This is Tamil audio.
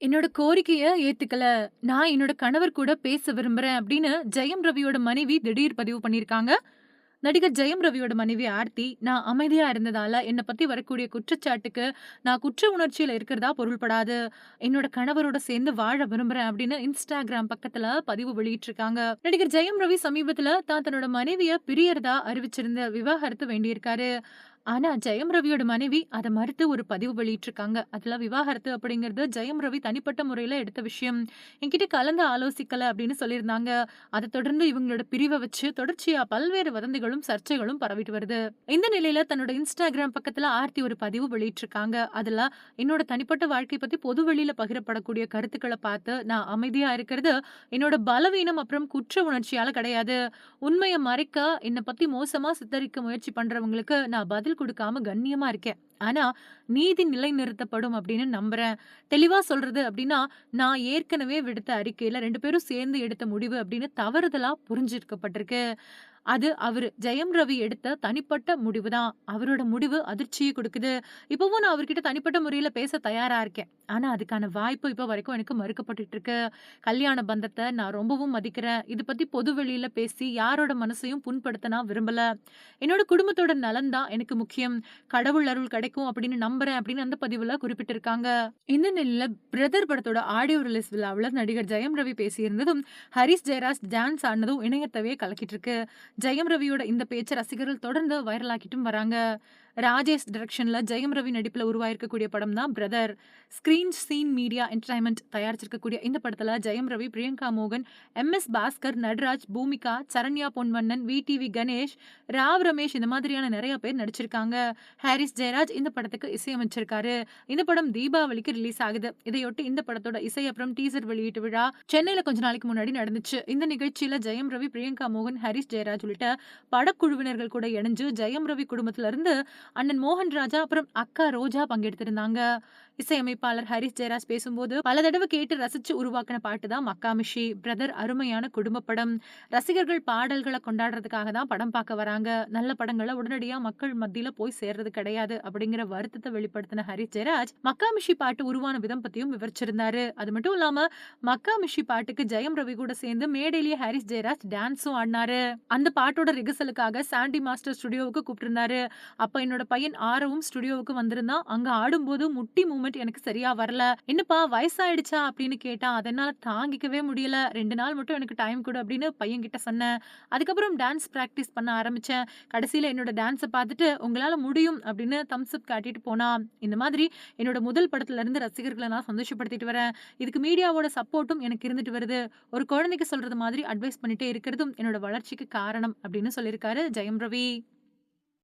என்னோட கோரிக்கைய ஏத்துக்கல. நான் என்னோட கணவர் கூட பேச விரும்புறேன் அப்படின்னு ஜெயம் ரவியோட மனைவி திடீர் பதிவு பண்ணியிருக்காங்க. நடிகர் ஜெயம் ரவியோட மனைவி ஆர்த்தி, நான் அமைதியா இருந்ததால என்னை பத்தி வரக்கூடிய குற்றச்சாட்டுக்கு நான் குற்ற உணர்ச்சியில இருக்கிறதா பொருள்படாது. என்னோட கணவரோட சேர்ந்து வாழ விரும்புறேன் அப்படின்னு இன்ஸ்டாகிராம் பக்கத்துல பதிவு வெளியிட்டிருக்காங்க. நடிகர் ஜெயம் ரவி சமீபத்துல தான் தன்னோட மனைவிய பிரியறதா அறிவிச்சிருந்த விவாகரத்து வேண்டியிருக்காரு. ஆனா, ஜெயம் ரவியோட மனைவி அதை மறுத்து ஒரு பதிவு வெளியிட்டிருக்காங்க. அதுல விவாகரத்து அப்படிங்கிறது ஜெயம் ரவி தனிப்பட்ட முறையில எடுத்த விஷயம். என்கிட்ட கலந்து ஆலோசிக்கல அப்படின்னு சொல்லியிருந்தாங்க. அதை தொடர்ந்து இவங்களோட பிரிவை வச்சு தொடர்ச்சியா பல்வேறு வதந்திகளும், சர்ச்சைகளும் பரவிட்டு வருது. இந்த நிலையில தன்னோட இன்ஸ்டாகிராம் பக்கத்துல ஆர்த்தி ஒரு பதிவு வெளியிட்டிருக்காங்க. அதுல என்னோட தனிப்பட்ட வாழ்க்கை பத்தி பொது வெளியில பகிரப்படக்கூடிய கருத்துக்களை பார்த்து நான் அமைதியா இருக்கிறது என்னோட பலவீனம் அப்புறம் குற்ற உணர்ச்சியால கிடையாது. உண்மையை மறைக்க என்னை பத்தி மோசமா சித்தரிக்க முயற்சி பண்றவங்களுக்கு நான் பதில் குடுக்காம கண்ணியமா இருக்கேன். ஆனா, நீதி நிலை நிறுத்தப்படும் அப்படின்னு நம்புறேன். தெளிவா சொல்றது அப்படின்னா, நான் ஏற்கனவே விடுத்த அறிக்கையில ரெண்டு பேரும் சேர்ந்து எடுத்த முடிவு அப்படின்னு தவறுதலா புரிஞ்சிருக்கப்பட்டிருக்கு. அது அவரு ஜெயம் ரவி எடுத்த தனிப்பட்ட முடிவு தான். அவரோட முடிவு அதிர்ச்சியை கொடுக்குது இப்பவும் நான் அவர்கிட்ட தனிப்பட்ட முறையில பேச தயாரா இருக்கேன். ஆனா, அதுக்கான வாய்ப்பு இப்ப வரைக்கும் எனக்கு மறுக்கப்பட்டுட்டு இருக்கு. கல்யாண பந்தத்தை நான் ரொம்பவும் மதிக்கிறேன். இது பத்தி பொது வெளியில பேசி யாரோட மனசையும் புண்படுத்த நான் விரும்பல. என்னோட குடும்பத்தோட நலன் தான் எனக்கு முக்கியம். கடவுள் அருள் கிடைக்கும் அப்படின்னு நம்புறேன் அப்படின்னு அந்த பதிவுல குறிப்பிட்டிருக்காங்க. இந்த நிலையில பிரதர் படத்தோட ஆடியோ ரிலீஸ் விழாவில் நடிகர் ஜெயம் ரவி பேசியிருந்ததும், ஹரிஸ் ஜெயராஜ் டான்ஸ் ஆனதும் இணையத்தவே கலக்கிட்டு இருக்கு. ஜெயம் ரவியோட இந்த பேச்சு ரசிகர்கள் தொடர்ந்து வைரலாக்கிட்டும் வராங்க. ராஜேஷ் டைரக்ஷன்ல ஜெயம் ரவி நடிப்பில் உருவாயிருக்கக்கூடிய படம் தான் brother. Screen scene media entertainment தயாரிச்சிருக்கக்கூடிய இந்த படத்தில் ஜெயம் ரவி, பிரியங்கா மோகன், M S. Bhaskar, Natraj, Bhumika, Saranya Ponvannan, V T V. Ganesh, Rao Ramesh இந்த மாதிரியான நிறைய பேர் நடிச்சிருக்காங்க. ஹாரிஸ் ஜெயராஜ் இந்த படத்துக்கு இசையமைச்சிருக்காரு. இந்த படம் தீபாவளிக்கு ரிலீஸ் ஆகுது. இதையொட்டி இந்த படத்தோட இசை அப்புறம் டீசர் வெளியீட்டு விழா சென்னையில் கொஞ்ச நாளைக்கு முன்னாடி நடந்துச்சு. இந்த நிகழ்ச்சியில் ஜெயம் ரவி, பிரியங்கா மோகன், ஹாரிஸ் ஜெயராஜ் உள்ளிட்ட படக்குழுவினர்கள் கூட இணைஞ்சு ஜெயம் ரவி குடும்பத்திலிருந்து அண்ணன் மோகன் ராஜா அப்புறம் அக்கா ரோஜா பங்கெடுத்திருந்தாங்க. இசையமைப்பாளர் ஹரிஷ் ஜெயராஜ் பேசும்போது, பல தடவை கேட்டு ரசிச்சு உருவாக்கின பாட்டு தான் மக்காமிஷி. பிரதர் அருமையான குடும்ப படம். ரசிகர்கள் பாடல்களை கொண்டாடுறதுக்காக தான் படம் பார்க்க வராங்க. நல்ல படங்களை உடனடியா மக்கள் மத்தியில போய் சேர்றது கிடையாது அப்படிங்கிற வருத்தத்தை வெளிப்படுத்தின ஹரிஷ் ஜெயராஜ், மக்காமிஷி பாட்டு உருவான விதம் பத்தியும் விவரிச்சிருந்தாரு. அது மட்டும் இல்லாம மக்காமிஷி பாட்டுக்கு ஜெயம் ரவி கூட சேர்ந்து மேடையிலேயே ஹரிஷ் ஜெயராஜ் டான்ஸும் ஆடினாரு அந்த பாட்டோட ரிகர்சலுக்காக சாண்டி மாஸ்டர் ஸ்டுடியோவுக்கு கூப்பிட்டிருந்தாரு. அப்ப என்னோட என்னோட பையன் ஆரவும் ஸ்டுடியோவுக்கு வந்திருந்தான். அங்க ஆடும்போது முட்டி மூமெண்ட் எனக்கு சரியா வரல. "என்னப்பா வயசாயிடுச்சா?" அப்படின்னு கேட்டான். அதனால தாங்கிக்கவே முடியல. ரெண்டு நாள் மட்டும் எனக்கு டைம் கொடு அப்படின்னு பையன்கிட்ட சொன்னேன். அதுக்கப்புறம் டான்ஸ் ப்ராக்டிஸ் பண்ண ஆரம்பிச்சேன். கடைசியில என்னோட டான்ஸை பார்த்துட்டு, "உங்களால முடியும்" அப்படின்னு தம்ஸ் அப் காட்டிட்டு போனா இந்த மாதிரி என்னோட முதல் படத்துல இருந்து ரசிகர்களை நான் சந்தோஷப்படுத்திட்டு வரேன். இதுக்கு மீடியாவோட சப்போர்ட்டும் எனக்கு இருந்துட்டு வருது. ஒரு குழந்தைக்கு சொல்றது மாதிரி அட்வைஸ் பண்ணிட்டே இருக்கிறதும் என்னோட வளர்ச்சிக்கு காரணம் அப்படின்னு சொல்லியிருக்காரு ஜெயம் ரவி.